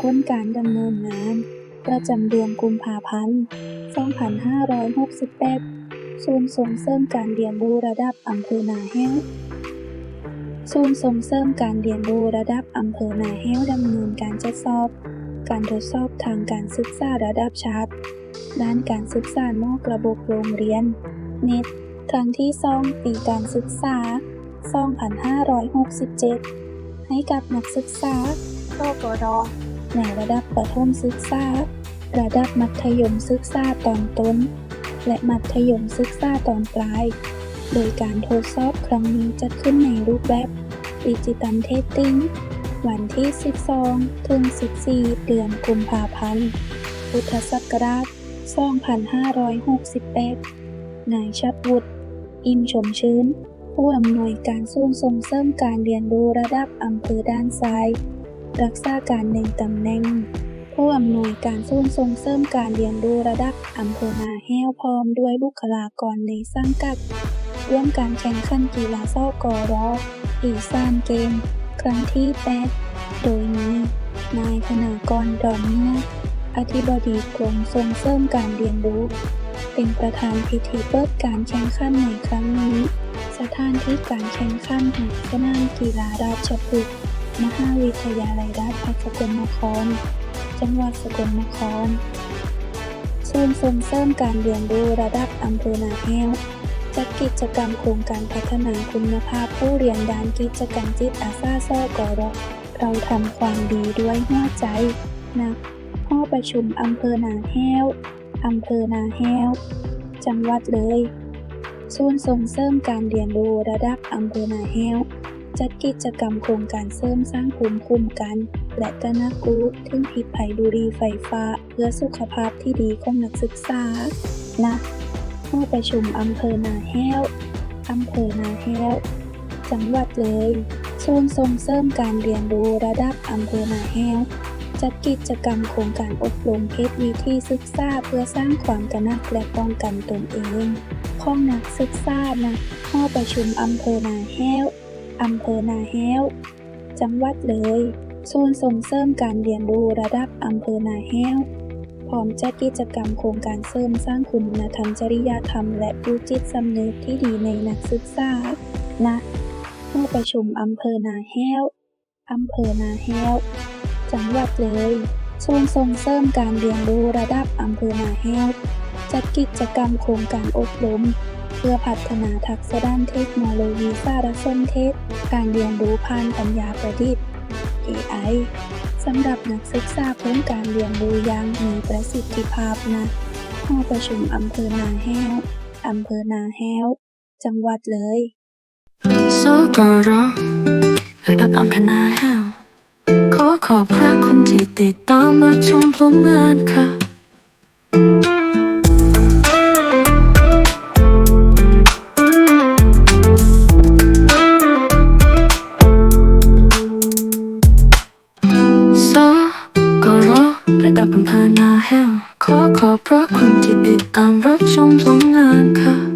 พ้นการดำเนินงาน ประจำเดือนกุมภาพันธ์ 2568 ศูนย์ส่งเสริมการเรียนรู้ระดับอำเภอนาแห้ว ศูนย์ส่งเสริมการเรียนรู้ระดับอำเภอนาแห้วดำเนินการจัดสอบ การทดสอบทางการศึกษาระดับชาติด้านการศึกษานอกระบบโรงเรียน เน็ต ครั้งที่2ปีการศึกษา 2567 ให้กับนักศึกษา ตกรในระดับประถมศึกษา ระดับมัธยมศึกษาตอนต้น และมัธยมศึกษาตอนปลาย โดยการทดสอบครั้งนี้จัดขึ้นในรูปแบบดิจิตัลเทสติ้งวันที่ 12 ถึง 14 เดือนกุมภาพันธ์ พุทธศักราช 2568 นายชัดวุฒิ อิมชมชื้น ผู้อำนวยการศูนส่งเสริมการเรียนรู้ระดับอำเภอด้านซ้าย รักษาการในตำแหน่ง ผู้อำนวยการศูนย์ส่งเสริมการเรียนรู้ระดับอำเภอนาแห้วพร้อมด้วยบุคลากรในสังกัดร่วมการแข่งขันกีฬาเศร้ากอรออีสานเกม ครั้งที่ 8 โดยมีนายธนากรดอนเนื้ออธิบดีกรมส่งเสริมการเรียนรู้ เป็นประธานพิธีเปิดการแข่งขันในครั้งนี้ สถานที่การแข่งขันแห่งสนามกีฬาราชพฤกษ์ มหาวิทยาลัยราชภัฏสกลนคร จังหวัดสกลนครศูนย์ส่งเสริมการเรียนรู้ระดับอำเภอนาแห้วจัดกิจกรรมโครงการพัฒนาคุณภาพผู้เรียนด้านกิจกรรมจิตอาสาสกรเราทำความดีด้วยหัวใจนะห้อประชุมอำเภอนาแห้วอำเภอนาแห้ว จังหวัดเลย ศูนย์ส่งเสริมการเรียนรู้ระดับอำเภอนาแห้ว จัดกิจกรรมโครงการเสริมสร้างภูมิคุ้มกัน และตระหนักรู้ถึงพิษภัยบุหรี่ไฟฟ้า เพื่อสุขภาพที่ดีของนักศึกษานะผู้ประชุมอำเภอนาแห้วอำเภอนาแห้ว จังหวัดเลยศูนย์ส่งเสริมการเรียนรู้ระดับอำเภอนาแห้วจัดกิจกรรมโครงการอบรมเพชรวิธีศึกษาเพื่อสร้างความตระหนักและป้องกันตนเองของนักศึกษานะห้อประชุมอำเภอนาแห้ว อำเภอนาแห้ว จังหวัดเลย ศูนย์ส่งเสริมการเรียนรู้ระดับอำเภอนาแห้ว พร้อมจัดกิจกรรมโครงการเสริมสร้างคุณธรรมจริยธรรม และปลูกจิตสำนึกที่ดีในนักศึกษาณห้องประชุมอำเภอนาแห้ว อำเภอนาแห้ว จังหวัดเลย ศูนย์ส่งเสริมการเรียนรู้ระดับอำเภอนาแห้ว จัดกิจกรรมโครงการอบรม เพื่อพัฒนาทักษะด้านเทคโนโลยีสารสนเทศ การเรียนรู้ผ่านปัญญาประดิษฐ์ AI สำหรับนักศึกษาเพิ่มการเรียนรู้อย่างมีประสิทธิภาพนะห้องประชุมอำเภอนาแห้วอำเภอนาแห้ว จังหวัดเลยสกรระดับอำเภอนาแห้วขอขอบพระคุณที่ติดตามมาชมผลงานค่ะ ขอบพระคุณที่ติดตามรับชมผลงานค่ะ